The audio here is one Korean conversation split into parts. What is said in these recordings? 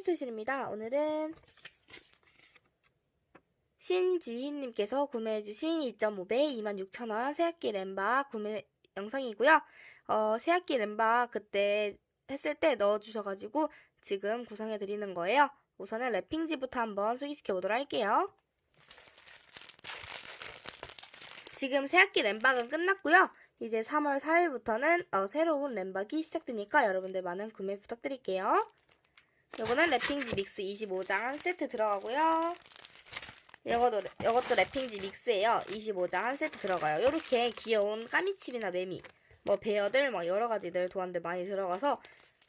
토이스토실입니다. 오늘은 신지희님께서 구매해주신 2.5배 26,000원 새학기 램바 구매 영상이고요. 어, 새학기 램바 그때 했을 때 넣어주셔가지고 지금 구성해드리는 거예요. 우선은 랩핑지부터 한번 소개시켜보도록 할게요. 지금 새학기 램박은 끝났고요. 이제 3월 4일부터는 어, 새로운 램박이 시작되니까 여러분들 많은 구매 부탁드릴게요. 요거는 랩핑지 믹스 25장 한 세트 들어가고요. 요것도, 요것도 랩핑지 믹스예요. 25장 한 세트 들어가요. 요렇게 귀여운 까미칩이나 매미, 뭐 베어들, 뭐 여러 가지들 도안들 많이 들어가서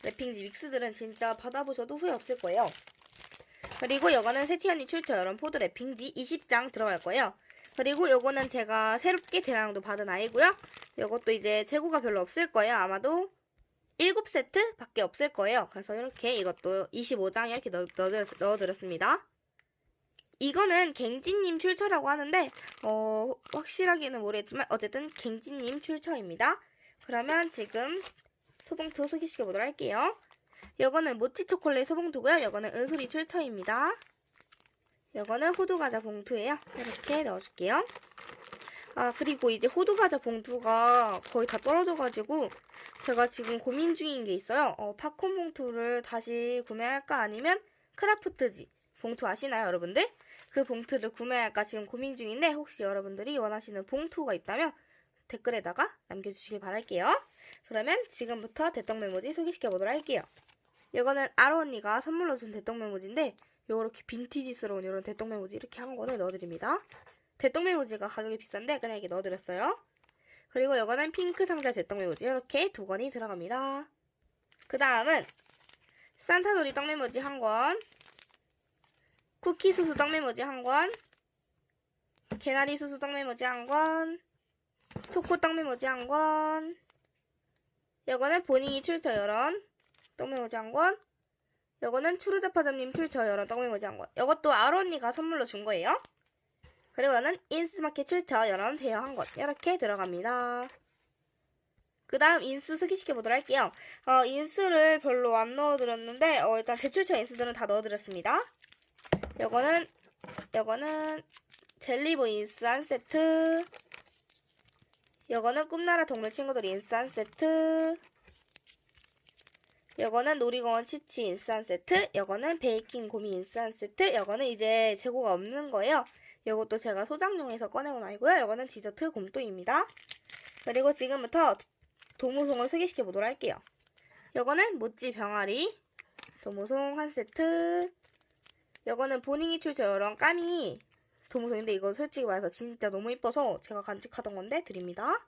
랩핑지 믹스들은 진짜 받아보셔도 후회 없을 거예요. 그리고 요거는 세티언니 출처 여름 포드 랩핑지 20장 들어갈 거예요. 그리고 요거는 제가 새롭게 대량도 받은 아이고요. 요것도 이제 재고가 별로 없을 거예요. 아마도 7세트 밖에 없을 거예요. 그래서 이렇게 이것도 25장 이렇게 넣, 넣어, 넣어 드렸습니다. 이거는 갱지님 출처라고 하는데 어, 확실하게는 모르겠지만 어쨌든 갱지님 출처입니다. 그러면 지금 소봉투 소개시켜 보도록 할게요. 요거는 모찌 초콜릿 소봉투고요. 요거는 은솔이 출처입니다. 요거는 호두과자 봉투예요. 이렇게 넣어줄게요. 아 그리고 이제 호두과자 봉투가 거의 다 떨어져가지고 제가 지금 고민 중인 게 있어요. 어, 팝콘 봉투를 다시 구매할까 아니면 크라프트지 봉투 아시나요 여러분들? 그 봉투를 구매할까 지금 고민 중인데 혹시 여러분들이 원하시는 봉투가 있다면 댓글에다가 남겨주시길 바랄게요. 그러면 지금부터 대떡 메모지 소개시켜 보도록 할게요. 이거는 아로 언니가 선물로 준 대떡 메모지인데 요렇게 빈티지스러운 이런 대떡 메모지 이렇게 한 거를 넣어드립니다. 대떡 메모지가 가격이 비싼데 그냥 이렇게 넣어드렸어요. 그리고 이거는 핑크 상자 대떡 메모지 이렇게 두 건이 들어갑니다. 그 다음은 산타놀이 떡 메모지 한 권, 쿠키 수수 떡 메모지 한 권, 개나리 수수 떡 메모지 한 권, 초코 떡 메모지 한 권, 이거는 본인이 출처 여런 떡 메모지 한 권, 요거는 추르자파점님 출처 여러 떡메모지 한 권. 요것도 아로 언니가 선물로 준 거예요. 그리고 이거는 인스마켓 출처 여러 대여 한 권. 이렇게 들어갑니다. 그 다음 인스 소개시켜 보도록 할게요. 어, 인스를 별로 안 넣어드렸는데, 어, 일단 제출처 인스들은 다 넣어드렸습니다. 요거는, 요거는 젤리보 인스 한 세트. 요거는 꿈나라 동물 친구들 인스 한 세트. 요거는 놀이공원 치치 인스 한 세트, 요거는 베이킹 고미 인스 한 세트, 요거는 이제 재고가 없는 거예요. 요것도 제가 소장용해서 꺼내온 아이고요. 요거는 디저트 곰돌입니다. 그리고 지금부터 도무송을 소개시켜 보도록 할게요. 요거는 모찌 병아리, 도무송 한 세트, 요거는 본인이 출처 여러 까미 도무송인데 이거 솔직히 말해서 진짜 너무 이뻐서 제가 간직하던 건데 드립니다.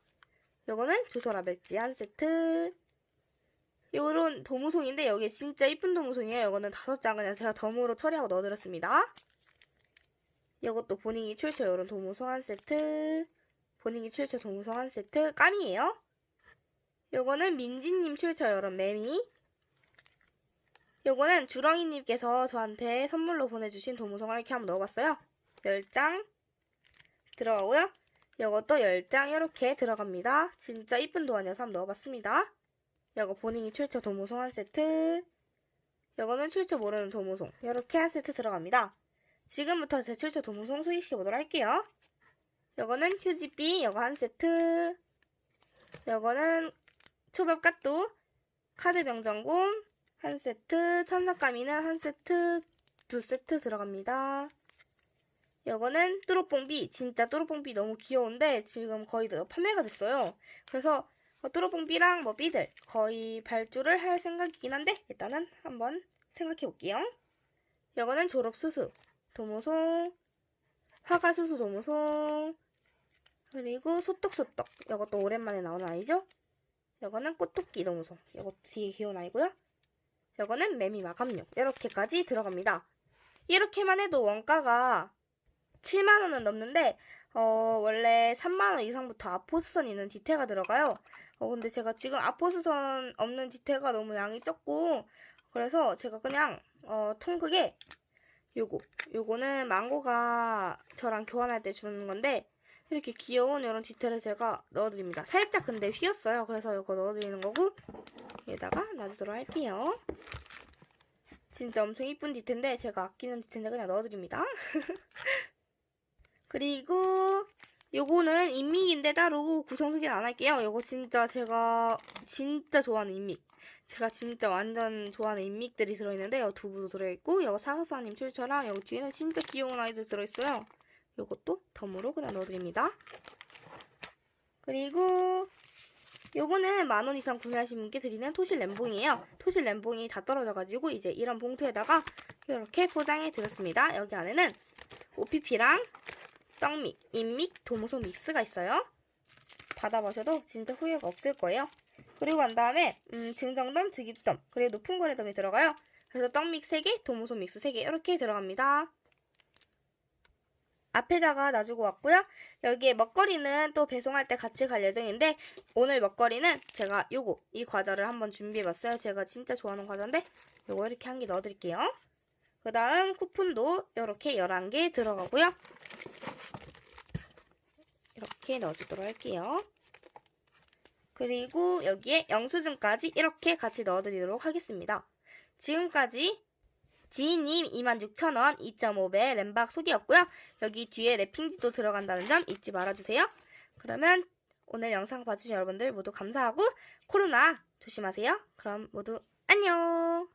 요거는 주소라 벨지 한 세트, 요런 도무송인데 여기 진짜 이쁜 도무송이에요. 이거는 다섯 장 그냥 제가 덤으로 처리하고 넣어드렸습니다. 이것도 본인이 출처 요런 도무송 한 세트 본인이 출처 도무송 한 세트 까미예요. 요거는 민지님 출처 요런 매미 요거는 주렁이님께서 저한테 선물로 보내주신 도무송을 이렇게 한번 넣어봤어요. 10장 들어가고요. 요것도 10장 이렇게 들어갑니다. 진짜 이쁜 도안이어서 한번 넣어봤습니다. 요거 본인이 출처 도무송 한 세트 요거는 출처 모르는 도무송 이렇게 한 세트 들어갑니다. 지금부터 제 출처 도무송 소개시켜 보도록 할게요. 요거는 휴지비 요거 한 세트 요거는 초밥 깍두 카드 병정곰 한 세트 천사까미는 한 세트 두 세트 들어갑니다. 요거는 뚜루뽕비 진짜 뚜루뽕비 너무 귀여운데 지금 거의 다 판매가 됐어요. 그래서 어, 뚜루뽕비랑 뭐 삐들 거의 발주를 할 생각이긴 한데 일단은 한번 생각해 볼게요. 이거는 졸업 수수 도무송 화가 수수 도무송 그리고 소떡소떡 이것도 오랜만에 나오는 아이죠? 이거는 꽃토끼 도무송 이것도 되게 귀여운 아이고요. 이거는 매미 마감용 이렇게까지 들어갑니다. 이렇게만 해도 원가가 7만원은 넘는데 어, 원래 3만원 이상부터 아포스선 있는 디테가 들어가요. 어, 근데 제가 지금 아포스선 없는 디테가 너무 양이 적고, 그래서 제가 그냥, 어, 통극에 요거, 요거는 망고가 저랑 교환할 때 주는 건데, 이렇게 귀여운 이런 디테일을 제가 넣어드립니다. 살짝 근데 휘었어요. 그래서 이거 넣어드리는 거고, 여기다가 놔주도록 할게요. 진짜 엄청 이쁜 디테인데 제가 아끼는 디테인데 그냥 넣어드립니다. 그리고 요거는 인믹인데 따로 구성 소개는 안 할게요. 요거 진짜 제가 진짜 좋아하는 인믹. 제가 진짜 완전 좋아하는 인믹들이 들어있는데 요 두부도 들어있고 요거 사사사님 출처랑 여기 뒤에는 진짜 귀여운 아이들 들어있어요. 요것도 덤으로 그냥 넣어드립니다. 그리고 요거는 만 원 이상 구매하신 분께 드리는 토실 램봉이에요. 토실 램봉이 다 떨어져가지고 이제 이런 봉투에다가 이렇게 포장해 드렸습니다. 여기 안에는 OPP랑 떡믹, 인믹, 도무소 믹스가 있어요. 받아보셔도 진짜 후회가 없을 거예요. 그리고 난 다음에 음, 증정덤, 즉입덤, 그리고 높은 거래덤이 들어가요. 그래서 떡믹 3개, 도무소 믹스 3개 이렇게 들어갑니다. 앞에다가 놔주고 왔고요. 여기에 먹거리는 또 배송할 때 같이 갈 예정인데 오늘 먹거리는 제가 요거 이 과자를 한번 준비해봤어요. 제가 진짜 좋아하는 과자인데 요거 이렇게 한 개 넣어드릴게요. 그 다음 쿠폰도 이렇게 11개 들어가고요. 이렇게 넣어주도록 할게요. 그리고 여기에 영수증까지 이렇게 같이 넣어드리도록 하겠습니다. 지금까지 지인님 26,000원 2.5배 램박 소개였고요. 여기 뒤에 랩핑지도 들어간다는 점 잊지 말아주세요. 그러면 오늘 영상 봐주신 여러분들 모두 감사하고 코로나 조심하세요. 그럼 모두 안녕!